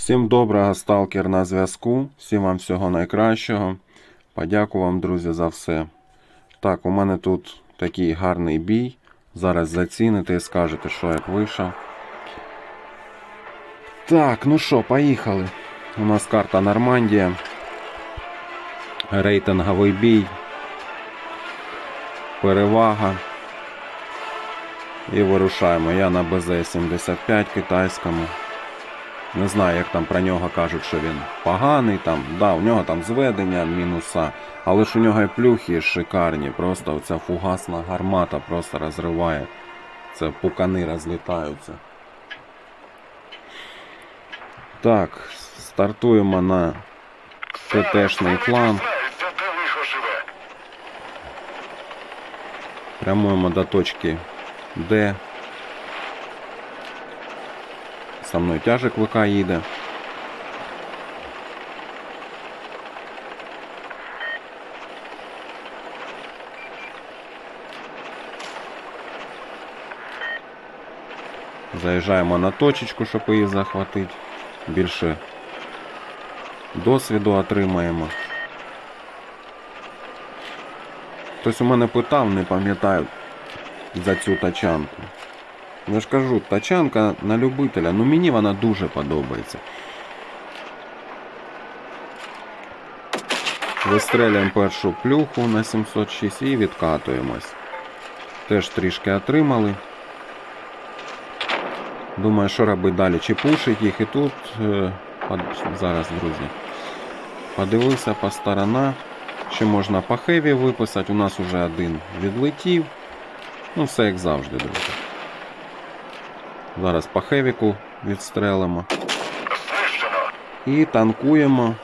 Всім доброго, сталкер на зв'язку. Всім вам всього найкращого. Подякую вам, друзі, за все. Так, у мене тут такий гарний бій. Зараз заціните і скажете, що як вийшов. Так, ну що, поїхали. У нас карта Нормандія. Рейтинговий бій. Перевага. І вирушаємо. Я на БЗ-75 китайському. Не знаю, як там про нього кажуть, що він поганий. Там, да, у нього там зведення, мінуса. Але ж у нього і плюхи шикарні. Просто оця фугасна гармата просто розриває. Це пукани розлітаються. Так, стартуємо на ТТшний фланг. Прямуємо до точки Д. Со мною тяжик ВК їде. Заїжджаємо на точечку, щоб її захватити. Більше досвіду отримаємо. Хтось у мене питав, не пам'ятаю за цю тачанку. Я ж кажу, тачанка на любителя, ну мені вона дуже подобається. Вистрелюємо першу плюху на 706 і відкатуємось. Теж трішки отримали. Думаю, що робити далі. Чи пушить їх і тут. е, Зараз, друзі. Подивився по сторонах. Ще можна по хеві виписати. У нас уже один відлетів. Ну, все як завжди, друзі. Зараз по хевіку відстрелимо. І танкуємо.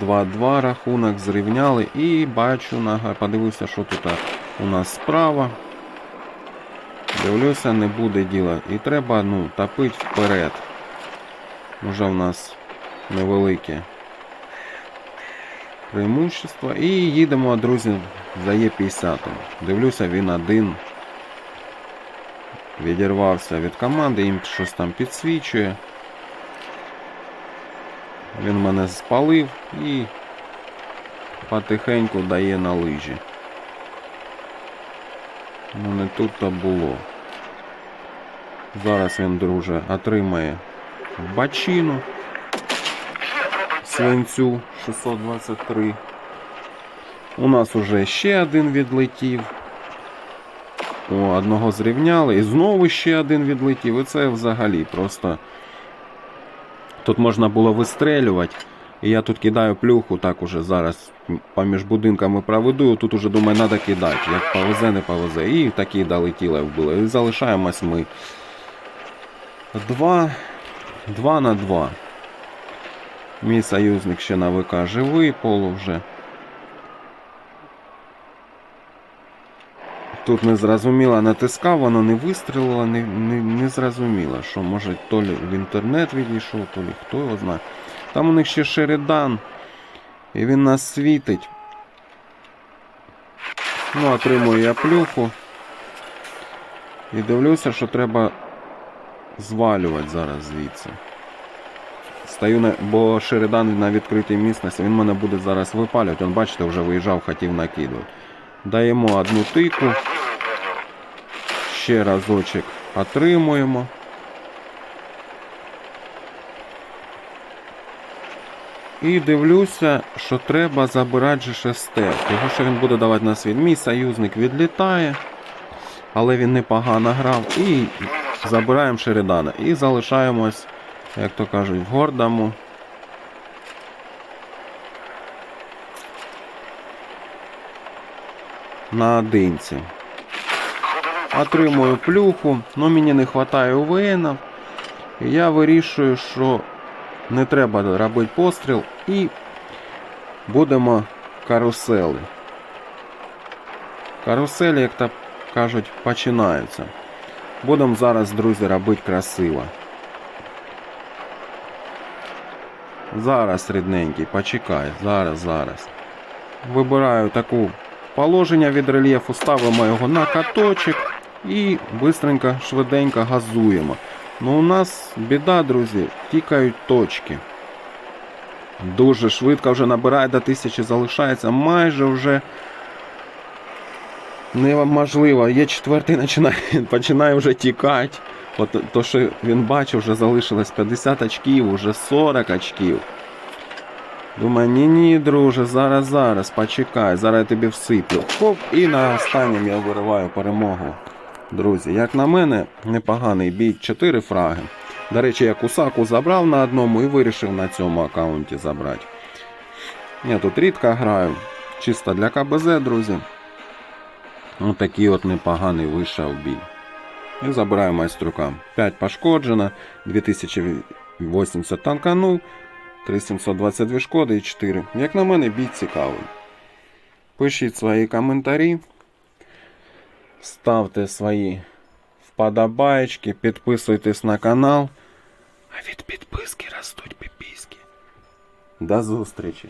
2-2 рахунок зрівняли. І бачу, подивився, що тут у нас справа. Дивлюся, не буде діла. І треба ну, топити вперед. Уже в нас невелике преимущество. І їдемо, друзі, за Є50. Дивлюся, він один. Відірвався від команди, їм щось там підсвічує. Він мене спалив і потихеньку дає на лижі. Ну не тут то було. Зараз він, друже, отримає бачину свинцю 623. У нас уже ще один відлетів. Одного зрівняли. І знову ще один відлетів. І це взагалі просто. Тут можна було вистрелювати. І я тут кидаю плюху, так уже зараз поміж будинками проведу. Тут уже думаю, треба кидати. Як повезе, не повезе. І такі долетіли вбили. І залишаємось ми. Два. Два на два. Мій союзник ще на ВК живий, полу вже. Тут не зрозуміло, натискав, воно не вистрілило, не, не, не зрозуміло, що може то лі в інтернет відійшов, то лі хто його знає. Там у них ще Шеридан, і він нас світить. Ну, отримую я плюху. І дивлюся, що треба звалювати зараз звідси. Стою на, бо Шеридан на відкритій місцевості, він мене буде зараз випалювати. Он, бачите, вже виїжджав, хотів накидувати. Даємо одну тику. Ще разочок отримуємо. І дивлюся, що треба забирати ЖШСТ. Тому що він буде давати на світ. Мій союзник відлітає, але він непогано грав. І забираємо Шеридана. І залишаємось, як то кажуть, в гордому. Наодинці. Отримую плюху, але мені не вистачає УВН. І я вирішую, що не треба робити постріл і будемо карусели. Каруселі, як то кажуть, починаються. Будемо зараз, друзі, робити красиво. Зараз, рідненький, почекай, зараз, зараз. Вибираю таку положення від рельєфу, ставимо його на каточок і бистренько, швиденько газуємо. Ну, у нас біда, друзі, тікають точки. Дуже швидко вже набирає до тисячі, залишається майже вже неможливо. Є четвертий починає, починає вже тікати. От то, що він бачив, вже залишилось 50 очків, уже 40 очків. Думаю, ні, ні, друже, зараз, зараз, почекай, зараз я тобі всиплю. Хоп, і на останнім я вириваю перемогу. Друзі, як на мене, непоганий бій, 4 фраги. До речі, я кусаку забрав на одному і вирішив на цьому аккаунті забрати. Я тут рідко граю, чисто для КБЗ, друзі. Ось такий от непоганий вийшов бій. І забираю майструка. 5 пошкоджено, 2080 танканув, 3722 шкоди і 4. Як на мене, бій цікавий. Пишіть свої коментарі, ставте свої вподобаєчки, підписуйтесь на канал. А від підписки ростуть піпіськи. До зустрічі!